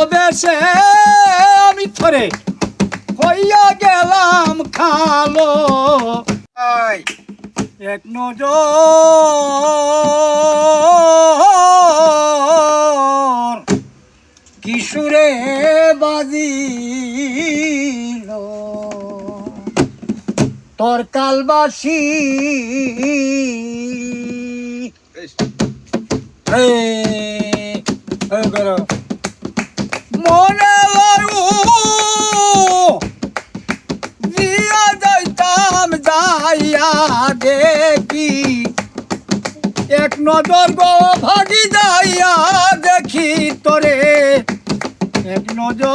ভালোবেসে আমি থরে হইয়া গেলাম খালো। এক নজর কিশোরে বাজিল। তোর কালবাসী এই, এই করো। যাইয়া দেখি। এক নজর গো ভাগি যাইয়া দেখি তোরে। এক নজর।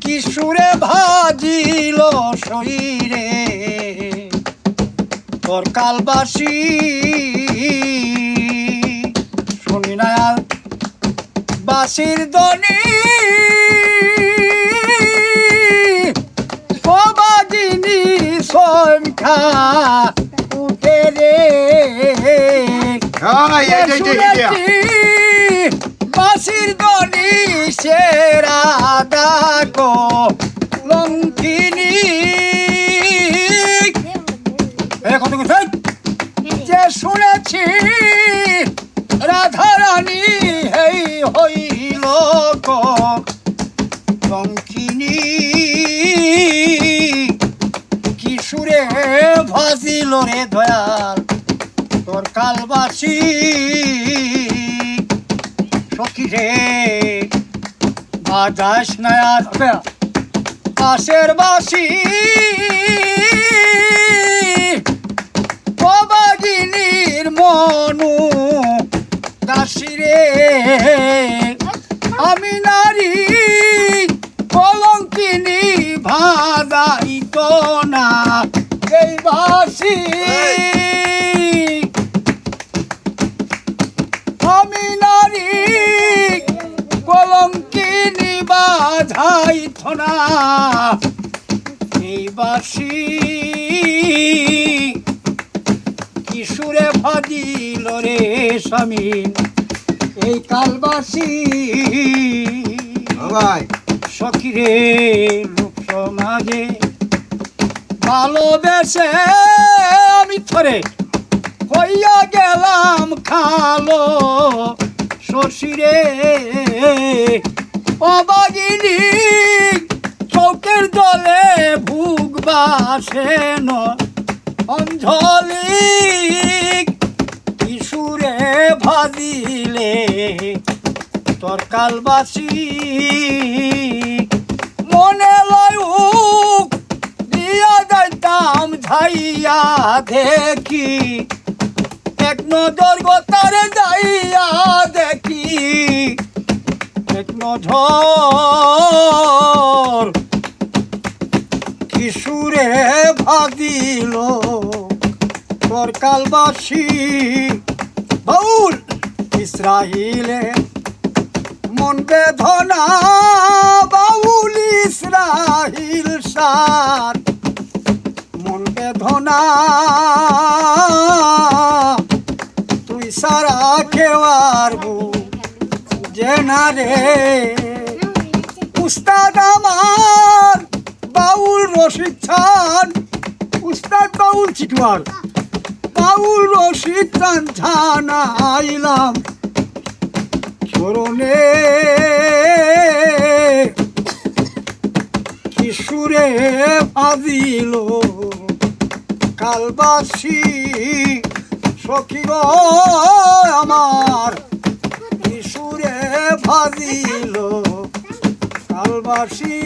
কিশোরে ভাজিল শরীরে। তোর কালবাসী। শুনি না বাসির দনি উঠে রে। হাই বাসির দনি সেরা লঙ্কিনী কত যে শুনেছি রাধারানী হেই হইল কিশোরে ভাজিল রে দয়াল, তোর কালবাসী। সখী রে, বাজাস না আর পাশের বাসী। প্রবাগিনীর মনু দাসিরে আমি আমি নারী কলঙ্কিনী বাধাইত না এই বাসি কিশোরে ভাদিল রে স্বামী। এই কালবাসী সখিরে লোক সমাজে ভালোবেসে আমি থরে হইয়া গেলাম খালো শশীরে। অবাগিনী চৌকের দলে ভুগ বাসেন অঞ্জলি কিশোরে ভাজিলে তোর কালবাসী মনে দিয়া যাইতাম ঝাইয়া দেখি। এক নজর গোতারে যাইয়া দেখি। এক নজর কিশোরে ভাদিল তোর কালবাসী বাউল ইসরাহিলে মন বেদনা, বাউল ইসরাহিল সার। মন বেদনা তুই সারা কেওয়ার যে না রে। উস্তাদ আমার বাউল রশিদ খান। উস্তাদ বাউল চিটুয়ার বাউল রশিদ খান জানাইলাম চরণে কিশোরে ভাবিল কালবাসী সখী গো আমার কিশোরে ভাজিল কালবাসী।